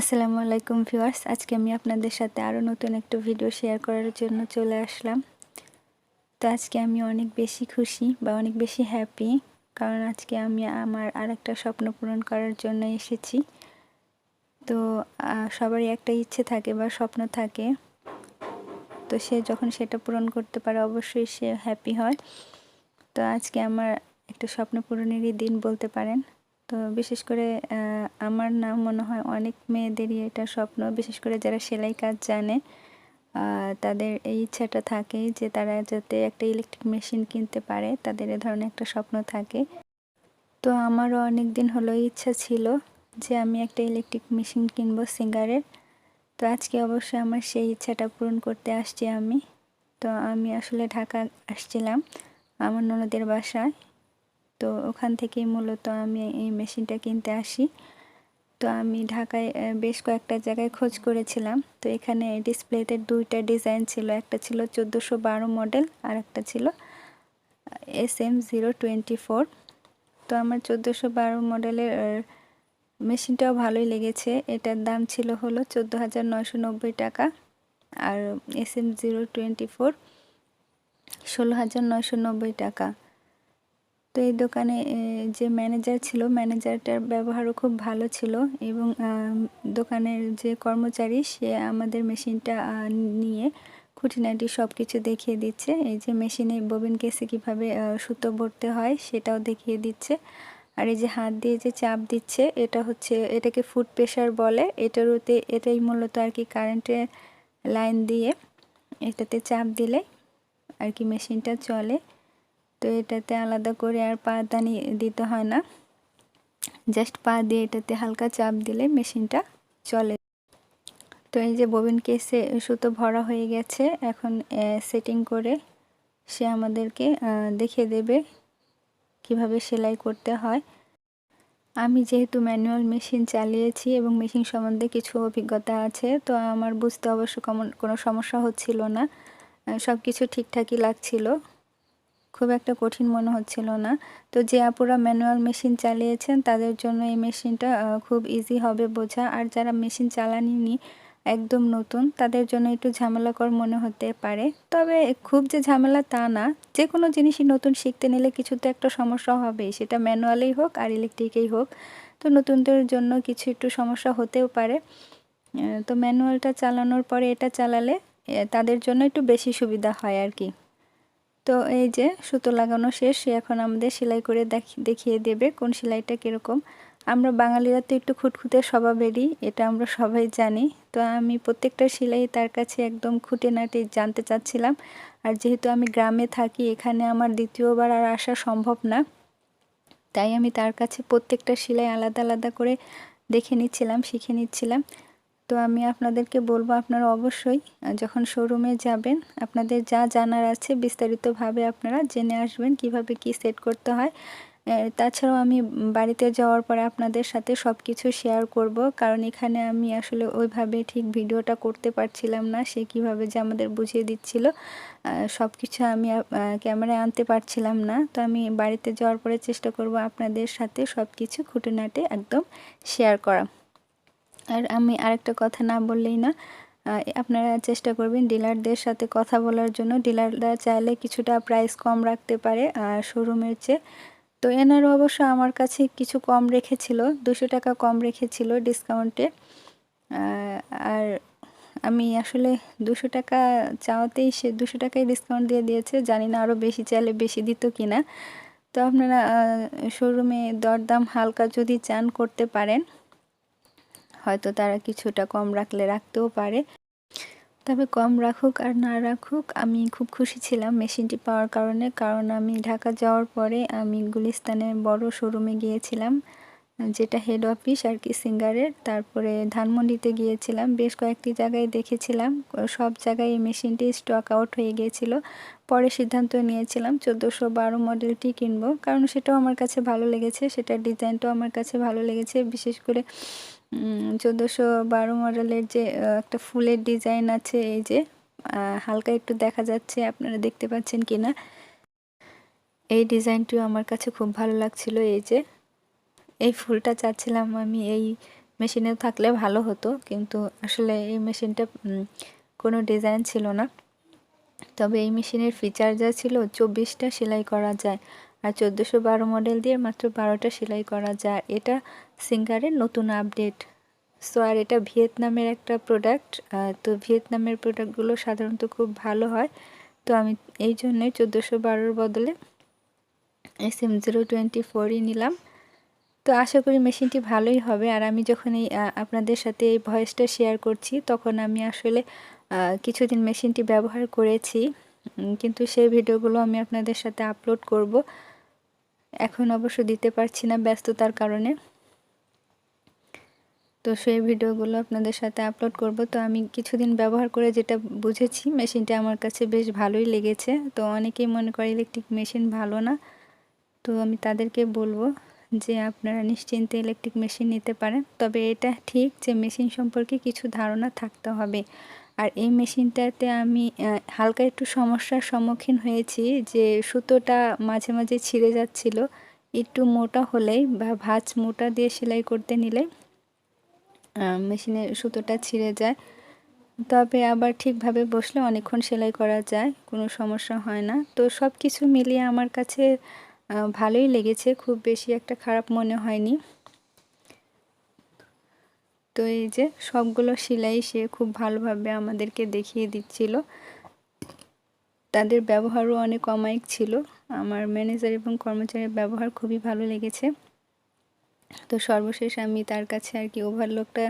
আসসালামু আলাইকুম ভিউয়ার্স, আজকে আমি আপনাদের সাথে আরও নতুন একটা ভিডিও শেয়ার করার জন্য চলে আসলাম। তো আজকে আমি অনেক বেশি খুশি বা অনেক বেশি হ্যাপি কারণ আজকে আমি আমার আর একটা স্বপ্ন পূরণ করার জন্য এসেছি। তো সবারই একটা ইচ্ছে থাকে বা স্বপ্ন থাকে। তো সে যখন সেটা পূরণ করতে পারে, অবশ্যই সে হ্যাপি হয়। তো আজকে আমার একটা স্বপ্ন পূরণেরই দিন বলতে পারেন। তো বিশেষ করে আমার নাম মনে হয় অনেক মেয়েদেরই এটা স্বপ্ন। বিশেষ করে যারা সেলাই কাজ জানে তাদের এই ইচ্ছাটা থাকে যে তারা যাতে একটা ইলেকট্রিক মেশিন কিনতে পারে। তাদের এ ধরনের একটা স্বপ্ন থাকে। তো আমারও অনেক দিন হলো ইচ্ছা ছিল যে আমি একটা ইলেকট্রিক মেশিন কিনবো সিঙ্গারের। তো আজকে অবশ্যই আমার সেই ইচ্ছাটা পূরণ করতে আসছি আমি। তো আমি আসলে ঢাকা আসছিলাম আমার ননদের বাসায়। তো ওখান থেকেই মূলত আমি এই মেশিনটা কিনতে আসি। তো আমি ঢাকায় বেশ কয়েকটা জায়গায় খোঁজ করেছিলাম। তো এখানে ডিসপ্লেতে দুইটা ডিজাইন ছিল, একটা ছিল চোদ্দোশো বারো মডেল আর একটা ছিল S M zero twenty four. তো আমার চোদ্দোশো বারো মডেলের মেশিনটাও ভালোই লেগেছে। এটার দাম ছিল হলো চোদ্দ হাজার নয়শো নব্বই টাকা আর S M zero twenty four ষোলো হাজার নয়শো নব্বই টাকা। তো এই দোকানে যে ম্যানেজার ছিল ম্যানেজারটার ব্যবহারও খুব ভালো ছিল এবং দোকানের যে কর্মচারী, সে আমাদের মেশিনটা নিয়ে খুঁটিনাটি সব কিছু দেখিয়ে দিচ্ছে। এই যে মেশিনে ববিন কেসে কীভাবে সুতো ভরতে হয়, সেটাও দেখিয়ে দিচ্ছে। আর এই যে হাত দিয়ে যে চাপ দিচ্ছে, এটা হচ্ছে, এটাকে ফুড প্রেশার বলে। এটারতে এটাই মূলত আর কি কারেন্টের লাইন দিয়ে এটাতে চাপ দিলে আর কি মেশিনটা চলে। তো এটাতে আলাদা করে আর পা দানি দিতে হয় না। জাস্ট পা দিয়ে এটাতে হালকা চাপ দিলে মেশিনটা চলে। তো এই যে ববিন কেসে সুতো ভরা হয়ে গেছে, এখন সেটিং করে সে আমাদেরকে দেখিয়ে দেবে কীভাবে সেলাই করতে হয়। আমি যেহেতু ম্যানুয়াল মেশিন চালিয়েছি এবং মেশিন সম্বন্ধে কিছু অভিজ্ঞতা আছে, তো আমার বুঝতে অবশ্য কোনো সমস্যা হচ্ছিল না। সব কিছু ঠিকঠাকই লাগছিল। খুব একটা কঠিন মনে হচ্ছিল না। তো যে আপুরা ম্যানুয়াল মেশিন চালিয়েছেন, তাদের জন্য এই মেশিনটা খুব ইজি হবে বোঝা। আর যারা মেশিন চালানি একদম নতুন, তাদের জন্য একটু ঝামেলাকর মনে হতে পারে। তবে খুব যে ঝামেলা তা না। যে কোনো জিনিসই নতুন শিখতে নিলে কিছু তো একটা সমস্যা হবেই সেটা ম্যানুয়ালেই হোক আর ইলেকট্রিকেই হোক। তো নতুনদের জন্য কিছু একটু সমস্যা হতেও পারে। তো ম্যানুয়ালটা চালানোর পরে এটা চালালে তাদের জন্য একটু বেশি সুবিধা হয় আর কি। তো এই যে সুতো লাগানো শেষ এখন আমাদের সেলাই করে দেখিয়ে দেবে কোন সেলাইটা কীরকম। আমরা বাঙালিরা তো একটু খুঁতখুঁতে স্বভাবেরই, এটা আমরা সবাই জানি। তো আমি প্রত্যেকটা সেলাই তার কাছে একদম খুঁটে নাটে জানতে চাচ্ছিলাম। আর যেহেতু আমি গ্রামে থাকি, এখানে আমার দ্বিতীয়বার আর আসা সম্ভব না। তাই আমি তার কাছে প্রত্যেকটা সেলাই আলাদা আলাদা করে দেখে নিচ্ছিলাম, শিখে নিচ্ছিলাম। তো আমি আপনাদেরকে বলব আপনারা অবশ্যই যখন শোরুমে যাবেন, আপনাদের যা জানার আছে বিস্তারিতভাবে আপনারা জেনে আসবেন কীভাবে কি সেট করতে হয়। তাছাড়াও আমি বাড়িতে যাওয়ার পরে আপনাদের সাথে সব কিছু শেয়ার করব, কারণ এখানে আমি আসলে ওইভাবে ঠিক ভিডিওটা করতে পারছিলাম না, সে কীভাবে যে আমাদের বুঝিয়ে দিচ্ছিল সব কিছু আমি ক্যামেরায় আনতে পারছিলাম না। তো আমি বাড়িতে যাওয়ার পরে চেষ্টা করব আপনাদের সাথে সব কিছু খুঁটিনাটি একদম শেয়ার করা। আর আমি আরেকটা কথা না বললেই না আপনারা চেষ্টা করবেন ডিলারদের সাথে কথা বলার জন্য। ডিলাররা চাইলে কিছুটা প্রাইস কম রাখতে পারে আর শোরুমের চেয়ে। তো এনারও অবশ্য আমার কাছে কিছু কম রেখেছিল, দুশো টাকা কম রেখেছিল ডিসকাউন্টে আর আমি আসলে দুশো টাকা চাওয়াতেই সে দুশো টাকাই ডিসকাউন্ট দিয়ে দিয়েছে, জানি না আরও বেশি চাইলে বেশি দিত কিনা। তো আপনারা শোরুমে দরদাম হালকা যদি চান করতে পারেন হয়তো তারা কিছুটা কম রাখলে রাখতেও পারে। তবে কম রাখুক আর না রাখুক, আমি খুব খুশি ছিলাম মেশিনটি পাওয়ার কারণে, কারণ আমি ঢাকা যাওয়ার পরে আমি গুলিস্তানের বড় শোরুমে গিয়েছিলাম, যেটা হেড অফিস আর কি সিঙ্গারের। তারপরে ধানমন্ডিতে গিয়েছিলাম, বেশ কয়েকটি জায়গায় দেখেছিলাম, সব জায়গায় এই মেশিনটি স্টক আউট হয়ে গিয়েছিল। পরে সিদ্ধান্ত নিয়েছিলাম চোদ্দোশো বারো মডেলটি কিনবো, কারণ সেটাও আমার কাছে ভালো লেগেছে, সেটার ডিজাইনটাও আমার কাছে ভালো লেগেছে, বিশেষ করে চোদ্দোশো বারো মডেলের যে একটা ফুলের ডিজাইন আছে, এই যে হালকা একটু দেখা যাচ্ছে, আপনারা দেখতে পাচ্ছেন কি না এই ডিজাইনটিও আমার কাছে খুব ভালো লাগছিল, এই যে। এই ফুলটা চাচ্ছিলাম আমি, এই মেশিনে থাকলে ভালো হতো, কিন্তু আসলে এই মেশিনটা কোনো ডিজাইন ছিল না। তবে এই মেশিনের ফিচার যা ছিল, চব্বিশটা সেলাই করা যায়। আর চোদ্দোশো বারো মডেল দিয়ে মাত্র বারোটা সেলাই করা যায়। এটা সিঙ্গারের নতুন আপডেট সো আর এটা ভিয়েতনামের একটা প্রোডাক্ট তো ভিয়েতনামের প্রোডাক্টগুলো সাধারণত খুব ভালো হয়। তো আমি এই জন্যে চোদ্দোশো বারোর বদলে এস এম জিরো টোয়েন্টি ফোরই নিলাম। তো আশা করি মেশিনটি ভালোই হবে। আর আমি যখন এই আপনাদের সাথে এই ভয়েসটা শেয়ার করছি, তখন আমি আসলে কিছুদিন মেশিনটি ব্যবহার করেছি। কিন্তু সেই ভিডিওগুলো আমি আপনাদের সাথে আপলোড করব। এখন অবশ্য দিতে পারছি না ব্যস্ততার কারণে। তো সেই ভিডিওগুলো আপনাদের সাথে আপলোড করব। তো আমি কিছুদিন ব্যবহার করে যেটা বুঝেছি, মেশিনটা আমার কাছে বেশ ভালোই লেগেছে। তো অনেকেই মনে করে ইলেকট্রিক মেশিন ভালো না। তো আমি তাদেরকে বলব যে আপনারা নিশ্চিন্তে ইলেকট্রিক মেশিন নিতে পারেন। তবে এটা ঠিক যে মেশিন সম্পর্কে কিছু ধারণা থাকতে হবে। আর এই মেশিনটাতে আমি হালকা একটু সমস্যার সম্মুখীন হয়েছি যে সুতোটা মাঝে মাঝে ছিঁড়ে যাচ্ছিল। একটু মোটা হলেই বা ভাঁজ মোটা দিয়ে সেলাই করতে নিলে মেশিনে সুতোটা ছিঁড়ে যায়। তবে আবার ঠিকভাবে বসলে অনেকক্ষণ সেলাই করা যায়, কোনো সমস্যা হয় না। তো সব কিছু মিলিয়ে আমার কাছে ভালোই লেগেছে। খুব বেশি একটা খারাপ মনে হয়নি। তো এই যে সবগুলো সেলাই সে খুব ভালোভাবে আমাদেরকে দেখিয়ে দিচ্ছিল। তাদের ব্যবহারও অনেক অমায়িক ছিল। আমার ম্যানেজার এবং কর্মচারীর ব্যবহার খুবই ভালো লেগেছে। তো সর্বশেষ আমি তার কাছে আর কি ওভারলোকটা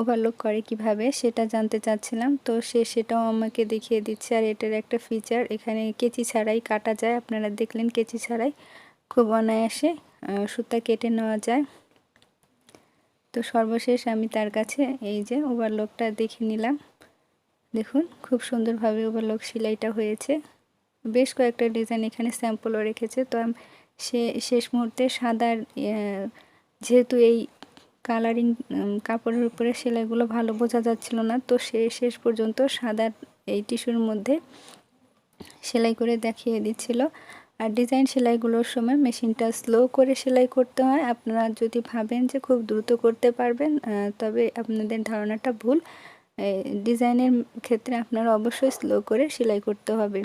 ওভারলোক করে কীভাবে সেটা জানতে চাচ্ছিলাম। তো সে সেটাও আমাকে দেখিয়ে দিচ্ছে আর এটার একটা ফিচার এখানে কেচি ছাড়াই কাটা যায়। আপনারা দেখলেন কেচি ছাড়াই খুব অনায়াসে সুতা কেটে নেওয়া যায়। তো সর্বশেষ আমি তার কাছে এই যে ওভারলোকটা দেখে নিলাম। দেখুন, খুব সুন্দরভাবে ওভারলোক সেলাইটা হয়েছে। বেশ কয়েকটা ডিজাইন এখানে স্যাম্পলও রেখেছে। তো সে, শেষ মুহূর্তে সাদার যেহেতু এই কালারিং কাপড়ের উপরে সেলাইগুলো ভালো বোঝা যাচ্ছিল না, তো সে শেষ পর্যন্ত সাদা এই টিস্যুর মধ্যে সেলাই করে দেখিয়ে দিচ্ছিল। আর ডিজাইন সেলাইগুলোর সময় মেশিনটা স্লো করে সেলাই করতে হয়। আপনারা যদি ভাবেন যে খুব দ্রুত করতে পারবেন তবে আপনাদের ধারণাটা ভুল। ডিজাইনের ক্ষেত্রে আপনারা অবশ্যই স্লো করে সেলাই করতে হবে।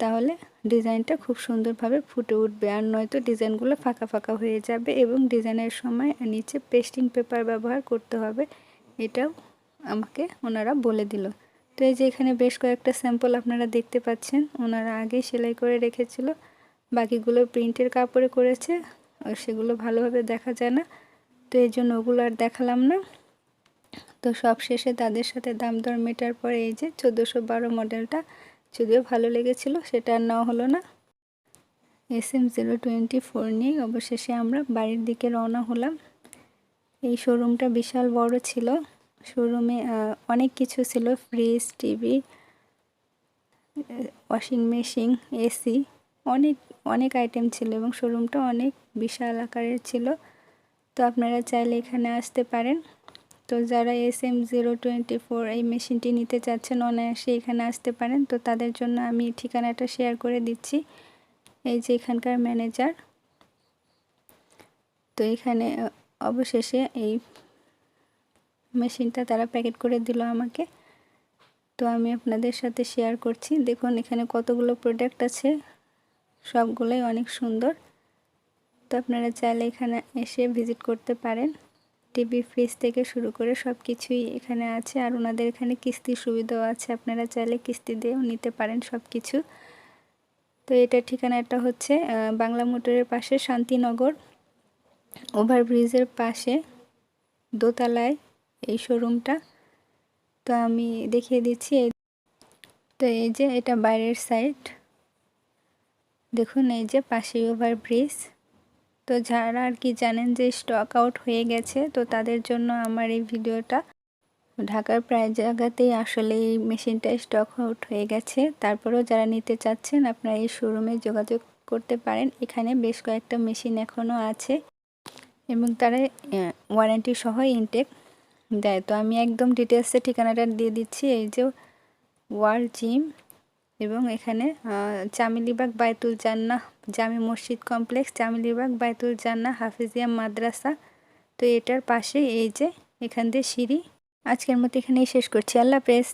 তাহলে ডিজাইনটা খুব সুন্দরভাবে ফুটে উঠবে। আর নয়তো ডিজাইনগুলো ফাঁকা ফাঁকা হয়ে যাবে এবং ডিজাইনের সময় নিচে পেস্টিং পেপার ব্যবহার করতে হবে। এটাও আমাকে ওনারা বলে দিল। তো এই যে এখানে বেশ কয়েকটা স্যাম্পল আপনারা দেখতে পাচ্ছেন, ওনারা আগেই সেলাই করে রেখেছিল। বাকিগুলো প্রিন্টের কাপড়ে করেছে, আর সেগুলো ভালোভাবে দেখা যায় না। তো এই জন্য ওগুলো আর দেখালাম না। তো সব শেষে তাদের সাথে দাম দর মেটার পরে এই যে চোদ্দোশো বারো মডেলটা যদিও ভালো লেগেছিল, সেটা আর নেওয়া হলো না। S M zero twenty four নিয়ে অবশেষে আমরা বাড়ির দিকে রওনা হলাম। এই শোরুমটা বিশাল বড় ছিল। শোরুমে অনেক কিছু ছিল fridge TV washing machine AC অনেক অনেক আইটেম ছিল এবং শোরুমটা অনেক বিশাল আকারের ছিল। তো আপনারা চাইলে এখানে আসতে পারেন। তো যারা S M zero twenty four এই মেশিনটি নিতে চাচ্ছেন, অনায়াসে এখানে আসতে পারেন। তো তাদের জন্য আমি ঠিকানাটা শেয়ার করে দিচ্ছি। এই যে এখানকার ম্যানেজার তো এখানে, অবশেষে এই মেশিনটা তারা প্যাকেট করে দিল আমাকে। তো আমি আপনাদের সাথে শেয়ার করছি। দেখুন, এখানে কতগুলো প্রোডাক্ট আছে। সবগুলোই অনেক সুন্দর। তো আপনারা চাইলে এখানে এসে ভিজিট করতে পারেন। টিভি ফ্রিজ থেকে শুরু করে সব কিছুই এখানে আছে। আর ওনাদের এখানে কিস্তির সুবিধাও আছে। আপনারা চাইলে কিস্তি দিয়েও নিতে পারেন সব কিছু তো এটার ঠিকানাটা হচ্ছে বাংলা মোটরের পাশে শান্তিনগর। ওভারব্রিজের পাশে দোতলায় এই শোরুমটা তো আমি দেখিয়ে দিচ্ছি তো এই যে এটা বাইরের সাইড দেখুন এই যে পাশে ওভার ব্রিজ তো যারা আর কি জানেন যে স্টক আউট হয়ে গেছে, তো তাদের জন্য আমার এই ভিডিওটা। ঢাকার প্রায় জায়গাতেই আসলে এই মেশিনটা স্টক আউট হয়ে গেছে। তারপরেও যারা নিতে চাচ্ছেন, আপনারা এই শোরুমে যোগাযোগ করতে পারেন। এখানে বেশ কয়েকটা মেশিন এখনও আছে। এবং তারা ওয়ারেন্টি সহ ইনটেক দেয় তো আমি একদম ডিটেলসে ঠিকানাটা দিয়ে দিচ্ছি, এই যে ওয়ার্ল্ড জিম এবং এখানে চামিলিবাগ বায়তুল জান্না জামি মসজিদ কমপ্লেক্স, চামিলিবাগ বায়তুল জান্না হাফিজিয়া মাদ্রাসা। তো এটার পাশে এই যে এখান দিয়ে সিঁড়ি। আজকের মতো এখানেই শেষ করছি। আল্লাহ হাফেজ।